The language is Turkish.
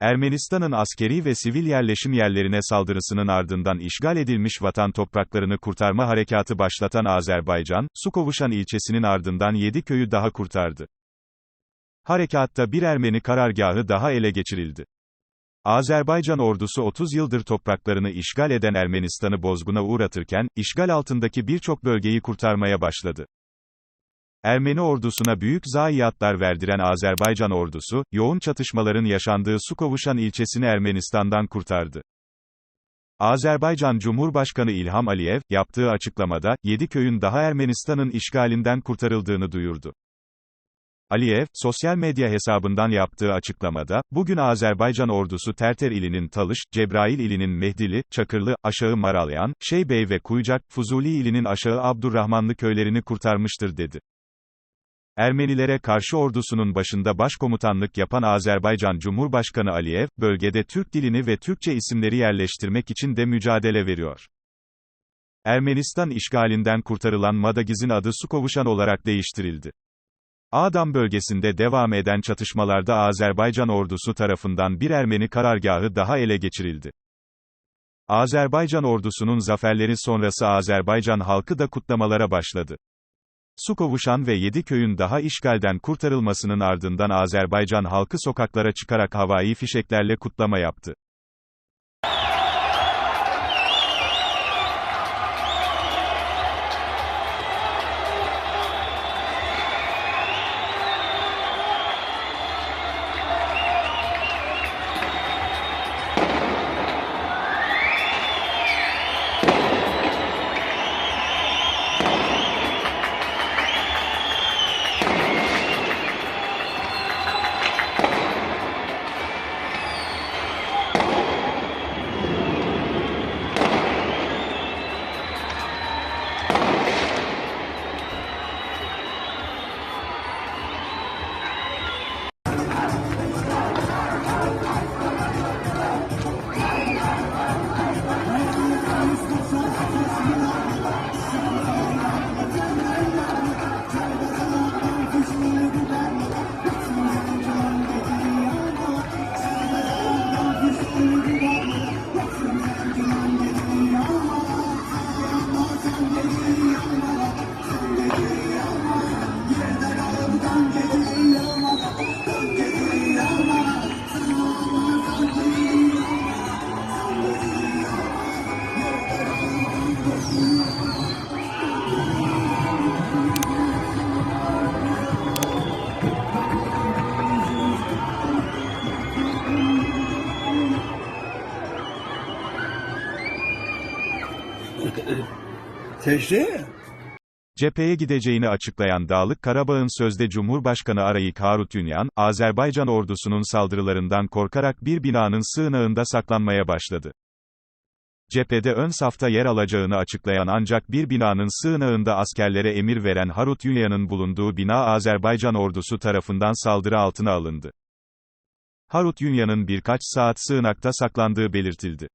Ermenistan'ın askeri ve sivil yerleşim yerlerine saldırısının ardından işgal edilmiş vatan topraklarını kurtarma harekatı başlatan Azerbaycan, Sukovuşan ilçesinin ardından 7 köyü daha kurtardı. Harekatta bir Ermeni karargahı daha ele geçirildi. Azerbaycan ordusu 30 yıldır topraklarını işgal eden Ermenistan'ı bozguna uğratırken, işgal altındaki birçok bölgeyi kurtarmaya başladı. Ermeni ordusuna büyük zayiatlar verdiren Azerbaycan ordusu, yoğun çatışmaların yaşandığı Sukovuşan ilçesini Ermenistan'dan kurtardı. Azerbaycan Cumhurbaşkanı İlham Aliyev, yaptığı açıklamada, 7 köyün daha Ermenistan'ın işgalinden kurtarıldığını duyurdu. Aliyev, sosyal medya hesabından yaptığı açıklamada, bugün Azerbaycan ordusu Terter ilinin Talış, Cebrail ilinin Mehdili, Çakırlı, Aşağı Maralyan, Şeybey ve Kuyucak, Fuzuli ilinin Aşağı Abdurrahmanlı köylerini kurtarmıştır dedi. Ermenilere karşı ordusunun başında başkomutanlık yapan Azerbaycan Cumhurbaşkanı Aliyev, bölgede Türk dilini ve Türkçe isimleri yerleştirmek için de mücadele veriyor. Ermenistan işgalinden kurtarılan Madagiz'in adı Sukovuşan olarak değiştirildi. Ağdam bölgesinde devam eden çatışmalarda Azerbaycan ordusu tarafından bir Ermeni karargahı daha ele geçirildi. Azerbaycan ordusunun zaferleri sonrası Azerbaycan halkı da kutlamalara başladı. Sukovuşan ve 7 köyün daha işgalden kurtarılmasının ardından Azerbaycan halkı sokaklara çıkarak havai fişeklerle kutlama yaptı. Teşri? Cepheye gideceğini açıklayan Dağlık Karabağ'ın sözde Cumhurbaşkanı Arayik Harutünyan, Azerbaycan ordusunun saldırılarından korkarak bir binanın sığınağında saklanmaya başladı. Cephede ön safta yer alacağını açıklayan ancak bir binanın sığınağında askerlere emir veren Harutünyan'ın bulunduğu bina Azerbaycan ordusu tarafından saldırı altına alındı. Harut Yunya'nın birkaç saat sığınakta saklandığı belirtildi.